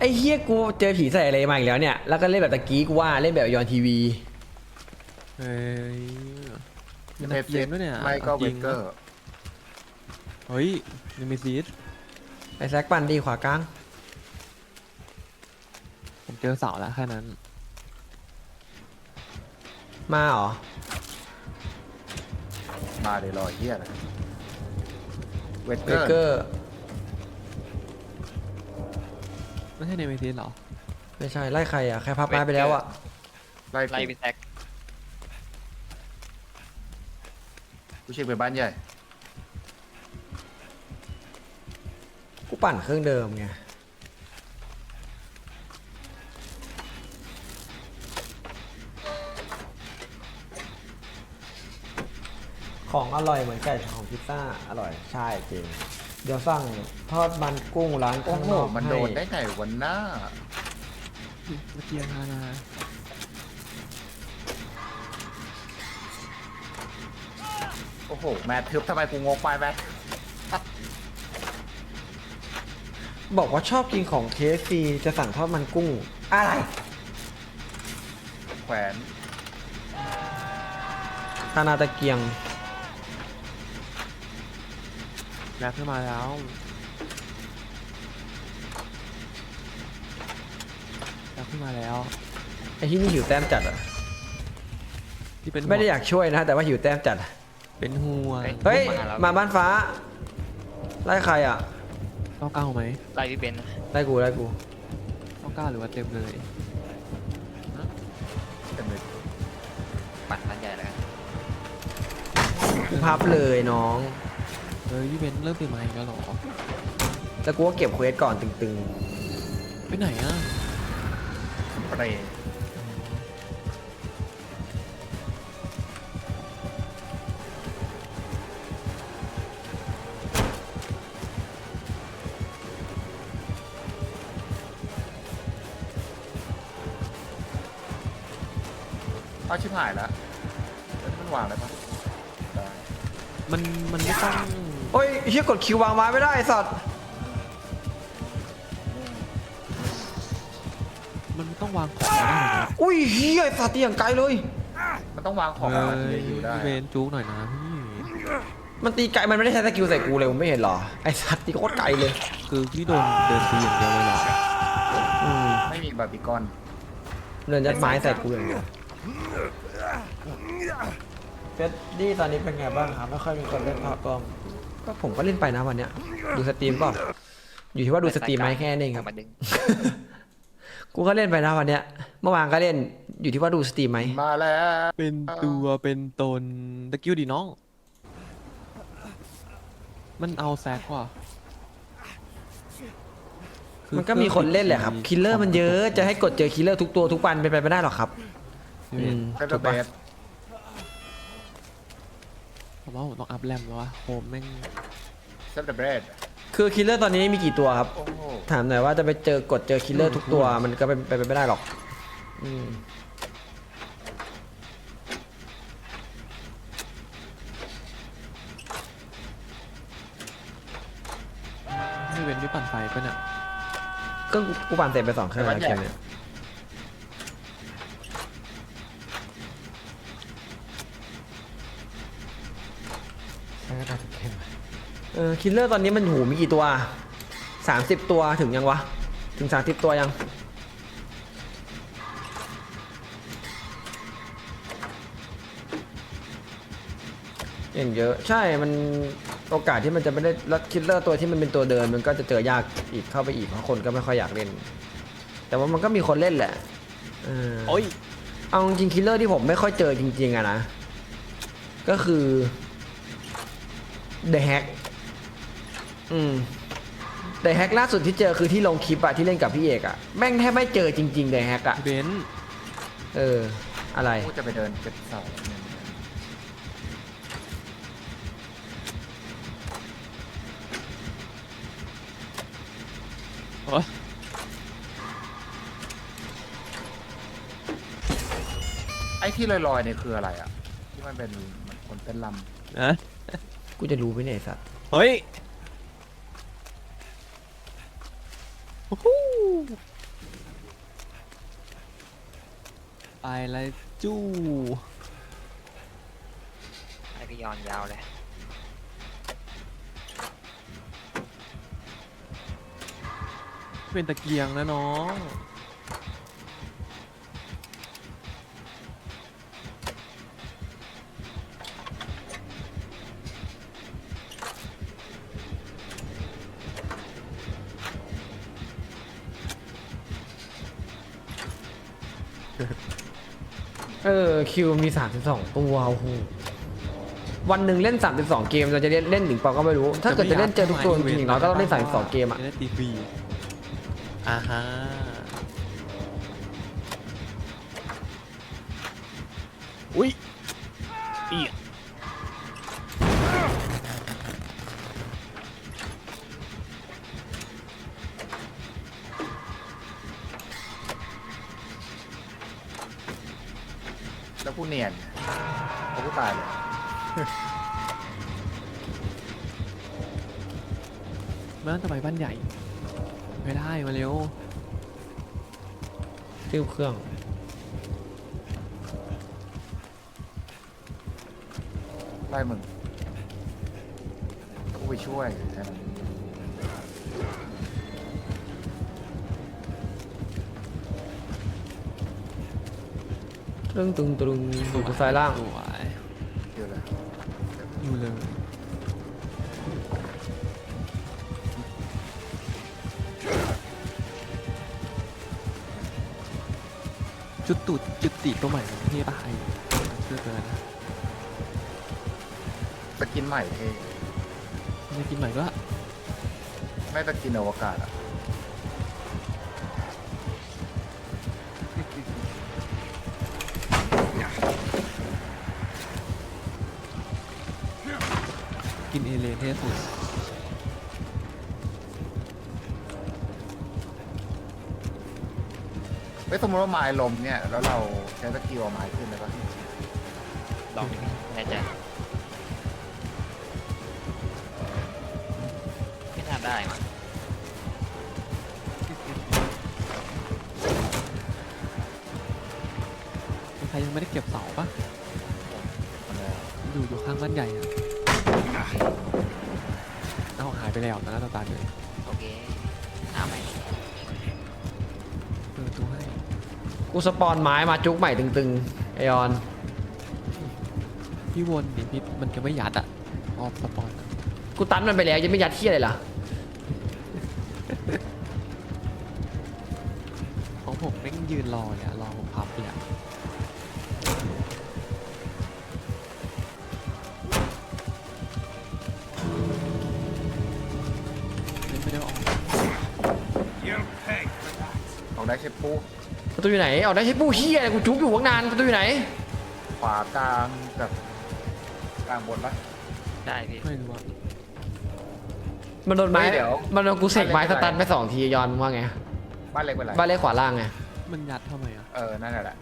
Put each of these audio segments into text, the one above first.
ไอ้เฮียกูเจอผีใส่อะไรมาอีกแล้วเนี่ย แล้วก็เล่นแบบตะกี้กูว่าเล่นแบบยอนทีวีเฮ้ยเมนักสเรียนด้วยเนี่ยไม่ก็เวจริงเกอร์ เฮ้ยนิมิซีสไอ้แซกปันดีขวากลาง ผมเจอเสาแล้วแค่นั้น มาเหรอ มาเดี๋ยวรอเฮียนะเวเบเกอร์เกอร์ ไม่ใช่นิมิซีสหรอ ไม่ใช่ไล่ใครอะใครพับไม้ไปแล้วอะไล่ไล่กูพี่แซกกูเช็คไปบ้านใหญ่กูปั่นเครื่องเดิมไงของอร่อยเหมือนไก่ของพิซซ่าอร่อยใช่จริงเดี๋ยวสั่งทอดมันกุ้งร้านโอ้ข้างโหนอกมันให้โดนได้ไงวันหน้าเมื่อกี้นานาโอ้โห แมททึบทำไมกูงงไปไหมบอกว่าชอบกินของ KFC จะสั่งทอดมันกุ้ง อะไรแขวนคานาตะเกียง แรปขึ้นมาแล้วแรปขึ้นมาแล้ว ไอ้ที่นี่หิวแต้มจัดอะ ที่เป็นไม่ได้อยากช่วยนะ แต่ว่าหิวแต้มจัดเป็นห่วงเฮ้ยแล้ว มาบ้านฟ้า ไล่ใครอะเก้าเก้าไหมไล่พี่เบนซ์ไล่กู ไล่กูเก้าเก้าหรือว่าเต็มเลยเต็มเลยปั่นร้านใหญ่แล้วกันกูพับเลยน้อง เฮ้ยพี่เบนซ์เริ่มตีไม้แล้วเหรอ แต่กูก็เก็บเควสก่อนตึงไปไหนอะเปรย์เอาชิบหายแล้วแล้วมันวางได้ปะได้มันมันไม่ต้องๆ โอ้ยเฮียกดคิววางไม้ไม่ได้ไอ้สัตว์มันไม่ต้องวางของได้เลยนะอุ้ยเฮียไอ้สัตว์ตีอย่างไกลเลย มันต้องวางของเฮ้อะยถึงจะอยู่ได้พี่เบนซ์จุกหน่อยนะพี่มันตีไกลมันไม่ได้ใช้สกิลใส่กูเลยผมไม่เห็นหรอไอ้สัตว์ตีโคตรไกลเลยคือพี่โดนเดินตีอย่างเดียวเลยเหรออืมไม่มีบาร์บีคอนเดินยัดไม้ใส่กูอย่างเดียวเฟสดี้ตอนนี้เป็นไงบ้างครับไม่ค่อยมีคนเล่นภาพกล้อง ก็ผมก็เล่นไปนะวันเนี้ย ดูสตรีมเปล่าอยู่ที่ว่าดูสตรีมไหมแค่นั้นเองครับ มาดึงกูก็เล่นไปนะวันเนี้ย เมื่อวานก็เล่นอยู่ที่ว่าดูสตรีมไหมมาแล้วเป็นตัวเป็นตนตะกิ้วดีน้อง มันเอาแซกว่ะคือมันก็มีคนเล่นแหละครับ คิลเลอร์มันเยอะจะให้กดเจอคิลเลอร์ทุกตัวทุกวันเป็นไปไม่ได้หรอกครับพี่อืเบนมซ์เซนเตอถูร์กเบปะส ผมว่าผมต้องอัพแรมแล้ววะโฮมแม่ง เซนเตอร์เบสคือคิลเลอร์ตอนนี้มีกี่ตัวครับ โอ้โหถามหน่อยว่าจะไปเจอกดเจอคิลเลอร์ทุกตัวมันก็เป็นไปไม่ได้หรอกอืมไม่เว้นที่ปั่นไฟก็เนี่ยก็กูกูปั่นเสร็จไปสองเครื่องแล้วเกมเนี่ยเออคิลเลอร์ตอนนี้มันหูมีกี่ตัวสามสิบตัวถึงยังวะ ถึงสามสิบตัวยังอย่างเยอะ ใช่มันโอกาสที่มันจะไม่ได้แล้วคิลเลอร์ตัวที่มันเป็นตัวเดิน มันก็จะเจอยากอีกเข้าไปอีกเพราะคนก็ไม่ค่อยอยากเล่น แต่ว่ามันก็มีคนเล่นแหละเออโอ้ยเอาจริงคิลเลอร์ที่ผมไม่ค่อยเจอจริงๆอะนะ ก็คือ The Hack อืม The Hack ล่าสุดที่เจอคือที่ลงคลิปอะที่เล่นกับพี่เอกอะแม่งแทบไม่เจอจริงๆ The Hack อะพี่เบนซ์เออ อะไร กูจะไปเดินเก็บเสาโอ้ยไอ้ที่ลอยๆเนี่ยคืออะไรอะ ที่มันเป็นเหมือนคนเต้นลนะกูจะรู้ไหมเนี่ยไอ้สัตว์ เฮ้ย ฮู้ฮู้ ไปเลยจู้ไอ้ก็ยอนยาวเลยเป็นตะเกียงนะน้อง เออคิวมี 32 ตัวโอ้โหวันหนึ่งเล่น 32 เกมเราจะเล่นเล่นถึงเปล่าก็ไม่รู้ ถ้าเกิดจะเล่นเจอทุกตัวจริงๆเราก็ต้องเล่น 32 เกมอะจะได้ตีฟรีอ่าฮะอุ้ยเอีย แล้วกูเนียนแล้วกูตายเลยเมื่อทำไมบ้านใหญ่ ไม่ได้มาเร็วติ้วเครื่อง ไล่มึงกูไปช่วยแค่นั้ ตึงตึงตึงดูกูซ้ายล่างสวยเดี๋ยวเลยอยู่เลยจุดตุดจุดติตัวใหม่ของเทพไอเชื่อเกินนะสกินใหม่เท่ไม่กินใหม่ก็ไม่สกินอวกาศอะ กินเอเลนเทสุดเฮ้ยสมมติว่าไม้ลมเนี่ย แล้วเราใช้สกิลเอาไม้ขึ้นเลยป่ะลองแน่ใจไม่น่าได้มั้งมีใครยังไม่ได้เก็บเสาปะทำไมอะอยู่อยู่ข้างบ้านใหญ่อะ เอาหายไปแล้วนะตาตาเลยโอเคเอาไหมเปิดประตูให้ กูสปอนไม้มาจุกใหม่ตึงๆ ไอออน พี่วนดิพี่มันจะไม่ยัดอะออฟสปอนอะกูตันมันไปแล้วยังไม่ยัดเที่ยอะไรล่ะ ได้แค่ปูประตูอยู่ไหนออกได้ใช้ปู้เฮียอะไรกูจุกอยู่ตั้งนานประตูอยู่ไหน ขวากลางกับกลางบนปะ ได้พี่ ไม่รู้อะมันโดนไม้เฮ้ยเดี๋ยว มันโดนกูเสกไม้บ้านสเล็กตันไปสองทียอนมึงว่าไงบ้านเล็กเป็นไรบ้านเล็กขวาล่างไงมันยัดทำไมอะเออ นั่นแหละ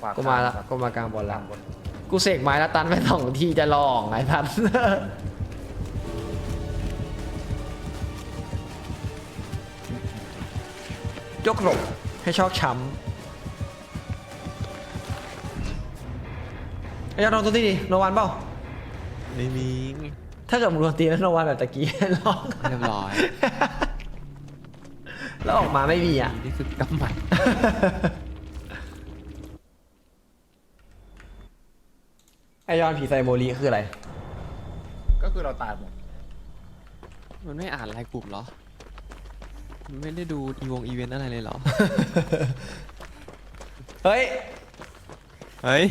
ขวากกูลางมาละกับกูมากลางบอลกละลางบนกูเสกไม้แล้วตันไปสองทีจะลองไอ้ทัน ยกหลบ ให้ชอกช้ำไอ้ยอดลองตัวที่ดิโนวันเปล่าไม่มีถ้าเกิดมึงโดนตีแล้วโนวันแบบตะกี้ลองเรียบร้อยแล้วออกมาไม่มีอะ นี่คือกำหมัดไอยอนผีไซโมลีคืออะไร ก็คือเราตายหมด มันไม่อ่านรายกลุ่มเหรอมัน ไม่ได้ดูอีวงอีเวนต์อะไรเลยเหรอ เฮ้ย เฮ้ย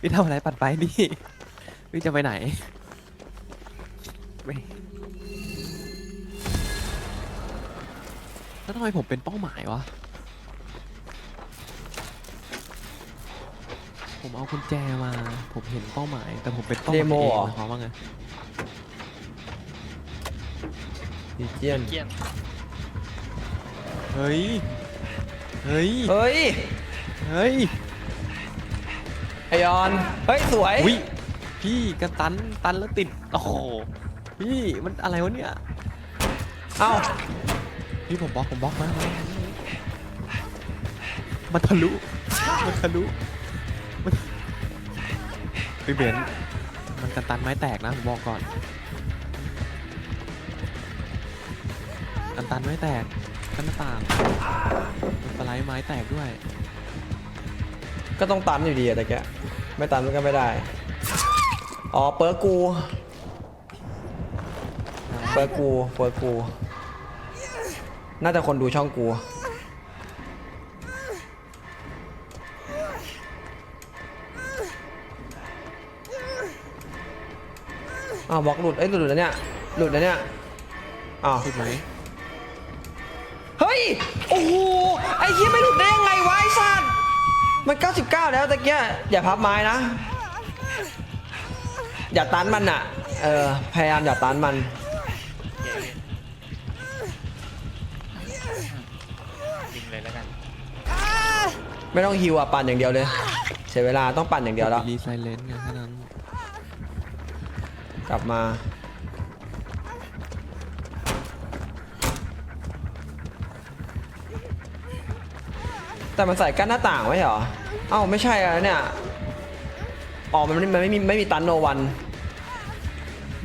พี่ทำอะไรปัดไปดิพี่จะไปไหนไม่แล้วทำไมผมเป็นเป้าหมายวะ ผมเอากุญแจมา ผมเห็นเป้าหมาย แต่ผมเป็นเป้าหมายเดโมเองเหรอหมายความว่าไง ดีเจียนเกี้ยน เฮ้ย เฮ้ย เฮ้ย เฮ้ย ไอยอน เฮ้ย สวยวิพี่กระตันตันแล้วติด โอ้โห พี่มันอะไรวะเนี่ย เอ้า พี่ผมบล็อกผมบล็อกมามามามันทะลุ มันทะลุมันพี่เบนซ์มันกันตันไม้แตกนะผมบอกก่อน กันตันไม้แตก กันหน้าต่างมันสไลด์ไม้แตกด้วย ก็ต้องตันอยู่ดีอะแต่แกไม่ตันมันก็ไม่ได้ อ๋อเปิร์กกูเปิร์กกูเปิร์กกู น่าจะคนดูช่องกู อ้าวบล็อกหลุด เอ้ยหลุดแล้วเนี่ย หลุดแล้วเนี่ย อ้าวถูกไหมเฮ้ ย โอ้โห ไอ้เหี้ยไม่หลุดได้ยังไงวะไอ้สัตว์มัน 99 แล้วตะเกียอย่าพับไม้นะ อย่าตันมันอะ เออ พยายามอย่าตันมันเจ๊ยิงเลยแล้วกันไม่ต้องฮิวอะปั่นอย่างเดียวเลย เสียเวลาต้องปั่นอย่างเดียวแล้วรีไซเลนต์ไงแค่นั้น กลับมา แต่มันใส่กั้นหน้าต่างไว้เหรอ เอ้าไม่ใช่อะเนี่ย อ๋อ มันไม่มันไม่มีไม่มีตันโนวัน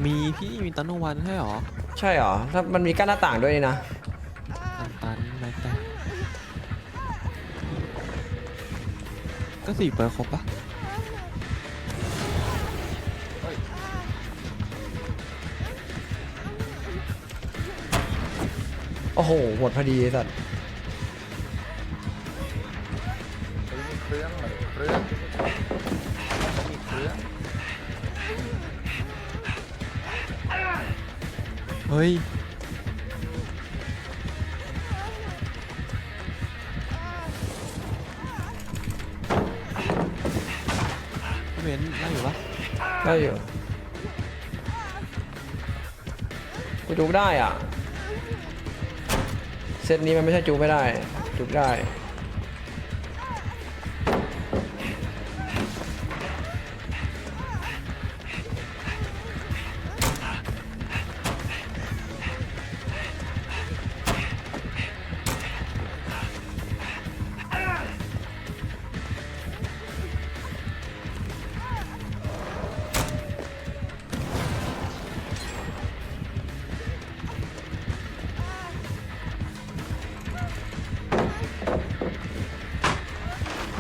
มีพี่มีตันโนวันใช่หรอ ใช่เหรอ ถ้ามันมีกั้นหน้าต่างด้วยนี่นะ ตันตันไม้แตกก็สี่เปิดครบปะโอ้โห หมดพอดีไอ้สัตว์ รื่องเหมือนเครื่องมีเครื่องเฮ้ย พี่เบนซ์ได้อยู่ปะได้อยู่ กูจุกได้อะ เซตนี้มันไม่ใช่จุกไม่ได้ จุกได้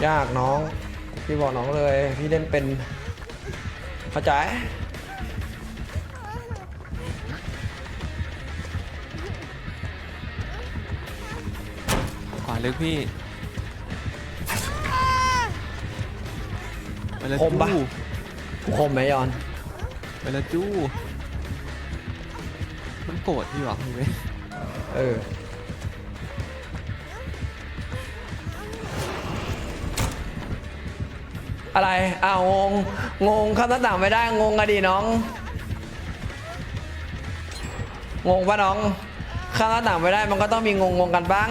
ยากน้อง พี่บอกน้องเลย พี่เล่นเป็นเข้าใจขวาลึกพี่ไปเลยคมปะจู้กูคมไหมยอนไปเลยจู้มันโกรธพี่หรอพี่เบนซ์เออ อะไรอ้าวงง งงข้ามหน้าต่างไม่ได้ งงอะดีน้อง งงปะน้องข้ามหน้าต่างไม่ได้ มันก็ต้องมีงงงๆกันบ้าง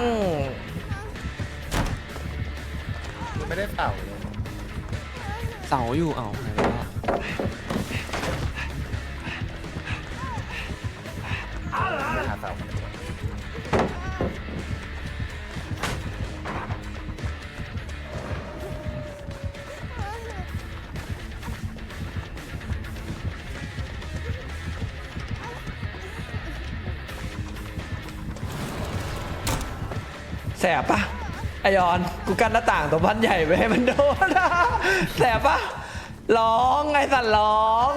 คือไม่ได้เต่าเลยเสาอยู่เอ้าหายไปแล้ว แสบปะไอยอนกูกั้นหน้าต่างตัวบ้านใหญ่ไปให้มันโดนนะแสบปะร้องไอสัตว์ร้อง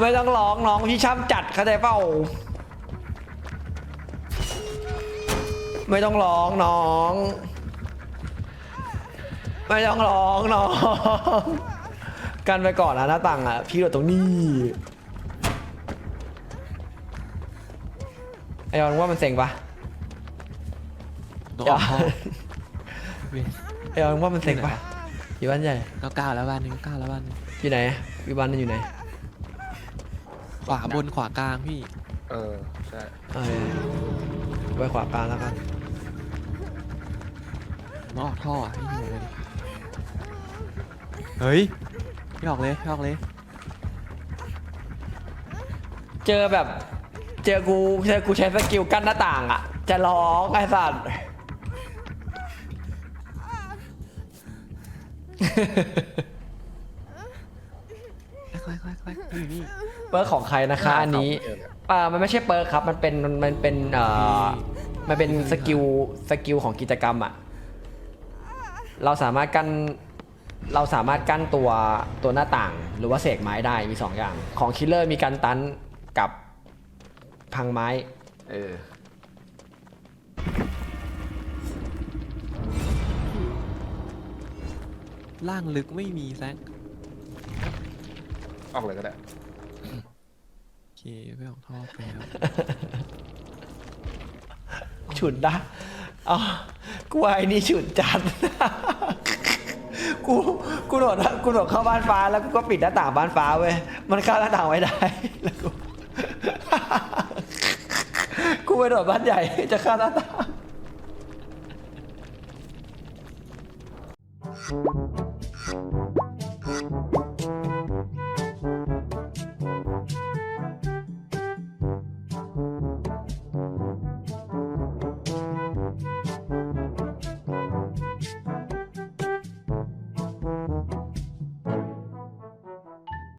ไม่ต้องร้องน้องพี่ช่ำจัดเข้าใจเปล่าไม่ต้องร้องน้อง ไม่ต้องร้องน้องกันไปก่อนนะหน้าต่างอะ พี่อยู่ตรงนี้ไอยอนว่ามันเซ็งปะ ตัวออกท่อพี่เบนซ์ไอยอนว่ามันเซ็งปะอยู่บ้านใหญ่เก้าเก้าแล้วบ้านหนึงเก้าแล้วบ้านหนึงอยู่ไหนวิบ้านนั้นอยู่ไหนขวาบนขวากลางพี่เออ ใช่ เออไปขวากลางแล้วกันมันออกท่ออะพี่อยู่เลยดิเฮ้ยพี่ออกเลยพี่ออกเลยเจอแบบ เจอกูเจอกูใช้สกิลกั้นหน้าต่างอะ จะร้องไอ้สัตว์ คล้ายคล้ายคล้ายนี่นี่เปิร์กของใครนะคะอันนี้เจอเลยอ่ามันไม่ใช่เปิร์กครับ มันเป็นมันเป็นเอ่อมันเป็นสกิลสกิลของกิจกรรมอะเราสามารถกั้นเราสามารถกั้นตัวตัวหน้าต่าง หรือว่าเสกไม้ได้มีสองอย่าง ของคิลเลอร์มีการตันกับพังไม้ เออ ล่างลึกไม่มีแซงออกเลยก็ได้ โอเคไม่ออกท่อไปแล้วฉุดนะอ๋อกูว่าไอ้นี่ฉุดจัด กู กูโดดกูโดดเข้าบ้านฟ้าแล้วกูก็ปิดหน้าต่างบ้านฟ้าเว้ย มันเข้าหน้าต่างไว้ได้ แล้วกู กูไปโดดบ้านใหญ่จะเข้าหน้าต่าง